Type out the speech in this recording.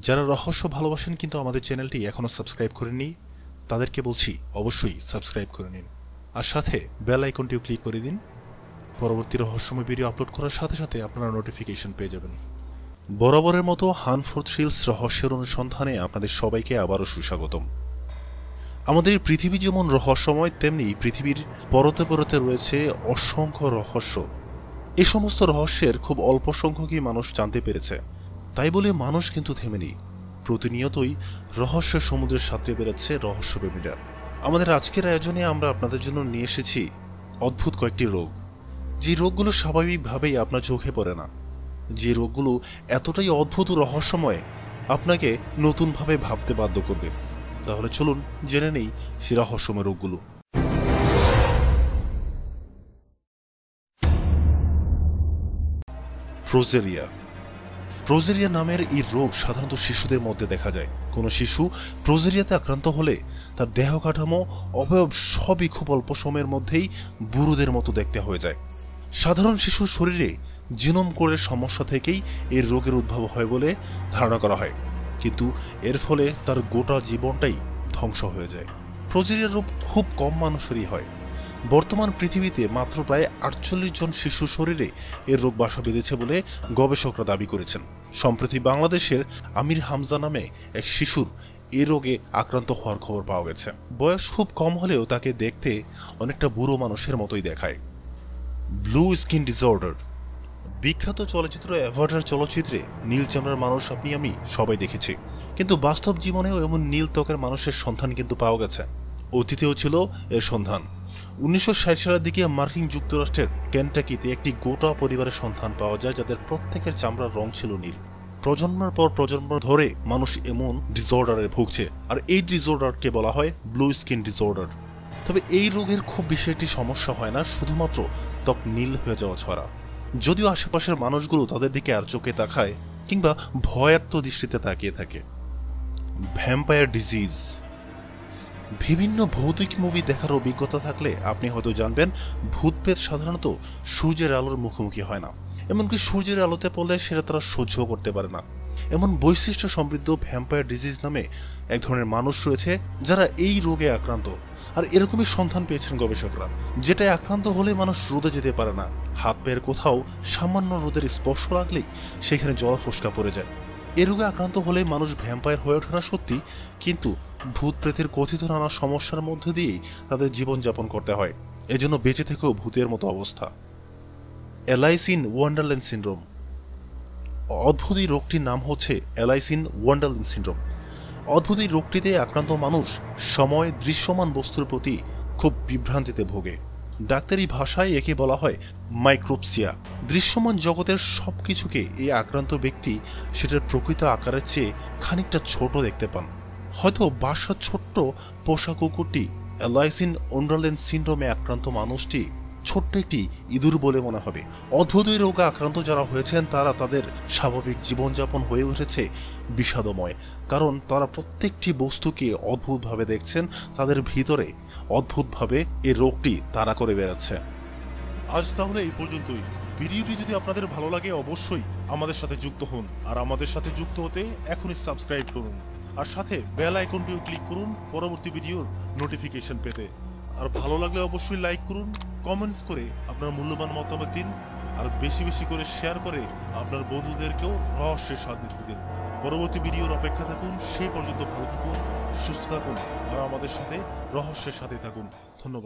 যারা রহস্য ভালোবাসেন কিন্তু আমাদের চ্যানেলটি এখনও সাবস্ক্রাইব করেননি, তাদেরকে বলছি অবশ্যই সাবস্ক্রাইব করে নিন। আর সাথে বেল আইকনটিও ক্লিক করে দিন। পরবর্তী রহস্যময় ভিডিও আপলোড করার সাথে সাথে আপনারা নোটিফিকেশন পেয়ে যাবেন। বরাবরের মতো হানফোর থ্রিলস রহস্যের অনুসন্ধানে আপনাদের সবাইকে আবারও সুস্বাগতম। আমাদের পৃথিবী যেমন রহস্যময়, তেমনি পৃথিবীর পরতে পরতে রয়েছে অসংখ্য রহস্য। এ সমস্ত রহস্যের খুব অল্প সংখ্যকই মানুষ জানতে পেরেছে। তাই বলে মানুষ কিন্তু থেমেনি প্রতিনিয়তই রহস্যের সমুদ্রের সাথে বেরোচ্ছে রহস্যপ্রেমীরা আমাদের আজকের আয়োজনে আমরা আপনাদের জন্য নিয়ে এসেছি অদ্ভুত কয়েকটি রোগ। যে রোগগুলো স্বাভাবিকভাবেই আপনার চোখে পড়ে না। যে রোগগুলো এতটাই অদ্ভুত ও রহস্যময়, আপনাকে নতুনভাবে ভাবতে বাধ্য করবে। তাহলে চলুন জেনে নেই সে রহস্যময় রোগগুলো। ফ্রোজেরিয়া প্রোজেরিয়া নামের এই রোগ সাধারণত শিশুদের মধ্যে দেখা যায়। কোনো শিশু প্রোজেরিয়াতে আক্রান্ত হলে তার দেহ কাঠামো, অবয়ব সবই খুব অল্প সময়ের মধ্যেই বুড়োদের মতো দেখতে হয়ে যায়। সাধারণ শিশুর শরীরে জিনোম কোডের সমস্যা থেকেই এর রোগের উদ্ভব হয় বলে ধারণা করা হয়। কিন্তু এর ফলে তার গোটা জীবনটাই ধ্বংস হয়ে যায়। প্রোজেরিয়া রোগ খুব কম মানুষেরই হয়। বর্তমান পৃথিবীতে মাত্র প্রায় আটচল্লিশ জন শিশু শরীরে এর রোগ বাসা বেঁধেছে বলে গবেষকরা দাবি করেছেন। সম্প্রতি বাংলাদেশের আমির হামজা নামে এক শিশুর এ রোগে আক্রান্ত হওয়ার খবর পাওয়া গেছে। বয়স খুব কম হলেও তাকে দেখতে অনেকটা বুড়ো মানুষের মতোই দেখায়। Blue skin disorder. বিখ্যাত চলচ্চিত্র অ্যাভার্টার চলচ্চিত্রে নীল চামড়ার মানুষ আপনি, আমি সবাই দেখেছি। কিন্তু বাস্তব জীবনেও এমন নীল ত্বকের মানুষের সন্ধান কিন্তু পাওয়া গেছে। অতীতেও ছিল এর সন্ধান। উনিশশো সালের দিকে মার্কিন যুক্তরাষ্ট্রের কেন্টাকিতে একটি গোটা পরিবারের সন্ধান পাওয়া যায়, যাদের প্রত্যেকের চামড়ার রং ছিল নীল। প্রজন্মের পর প্রজন্ম ধরে মানুষ এমন ডিসঅর্ডারে ভুগছে, আর এই ডিসঅর্ডারকে বলা হয় ব্লু স্কিন ডিসঅর্ডার তবে এই রোগের খুব বেশি একটি সমস্যা হয় না, শুধুমাত্র ত্বক নীল হয়ে যাওয়া ছড়া। যদিও আশেপাশের মানুষগুলো তাদের দিকে আর চোখে তাকায়, কিংবা ভয়াত্ম দৃষ্টিতে তাকিয়ে থাকে। ভ্যাম্পায়ার ডিজিজ বিভিন্ন ভৌতিক মুভি দেখার অভিজ্ঞতা থাকলে আপনি হয়তো জানবেন ভূতপেত সাধারণত সূর্যের আলোর মুখোমুখি হয় না। এমনকি সূর্যের আলোতে পড়লে সেটা তারা সহ্য করতে পারে না। এমন বৈশিষ্ট্য সমৃদ্ধ ভ্যাম্পায়ার ডিজিজ নামে এক ধরনের মানুষ রয়েছে যারা এই রোগে আক্রান্ত। আর এরকমই সন্ধান পেয়েছেন গবেষকরা, যেটায় আক্রান্ত হলে মানুষ রোদে যেতে পারে না। হাত পায়ের কোথাও সামান্য রোদের স্পর্শ লাগলেই সেখানে জল ফোসকা পড়ে যায়। এ রোগে আক্রান্ত হলে মানুষ ভ্যাম্পায়ার হয়ে ওঠে না সত্যি, কিন্তু ভূত প্রেতের কথিত নানা সমস্যার মধ্যে দিয়েই তাদের জীবনযাপন করতে হয়। এজন্য বেঁচে থেকেও ভূতের মতো অবস্থা। Alice in Wonderland syndrome. অদ্ভুত রোগটির নাম হচ্ছে এলাইসিন ওয়ান্ডারল্যান্ড সিন্ড্রোম। অদ্ভুত রোগটিতে আক্রান্ত মানুষ সময়, দৃশ্যমান বস্তুর প্রতি খুব বিভ্রান্তিতে ভোগে। ডাক্তারি ভাষায় একে বলা হয় মাইক্রোপসিয়া। দৃশ্যমান জগতের সব কিছুকে এই আক্রান্ত ব্যক্তি সেটার প্রকৃত আকারের চেয়ে খানিকটা ছোট দেখতে পান। হয়তো বাসার ছোট্ট পোষা কুকুরটি অ্যালাইসিন ওন্ডারল্যান্ড সিন্ড্রোমে আক্রান্ত মানুষটি ছোট্ট একটি ইঁদুর বলে মনে হবে। অদ্ভুত এই রোগে আক্রান্ত যারা হয়েছেন, তারা তাদের স্বাভাবিক জীবনযাপন হয়ে উঠেছে বিষাদময়। কারণ তারা প্রত্যেকটি বস্তুকে অদ্ভুতভাবে দেখছেন, তাদের ভিতরে অদ্ভুতভাবে এই রোগটি তারা করে বেড়াচ্ছে। আজ তাহলে এই পর্যন্তই। ভিডিওটি যদি আপনাদের ভালো লাগে, অবশ্যই আমাদের সাথে যুক্ত হন। আর আমাদের সাথে যুক্ত হতে এখনই সাবস্ক্রাইব করুন। আর সাথে বেল আইকনটিও ক্লিক করুন পরবর্তী ভিডিওর নোটিফিকেশন পেতে। আর ভালো লাগলে অবশ্যই লাইক করুন কমেন্টস করে আপনার মূল্যবান মতামত দিন, আর বেশি বেশি করে শেয়ার করে আপনার বন্ধুদেরকেও রহস্যের স্বাদ নিতে দিন। পরবর্তী ভিডিওর অপেক্ষা থাকুন, সেই পর্যন্ত ভালো থাকুন, সুস্থ থাকুন, আর আমাদের সাথে রহস্যের সাথে থাকুন। ধন্যবাদ।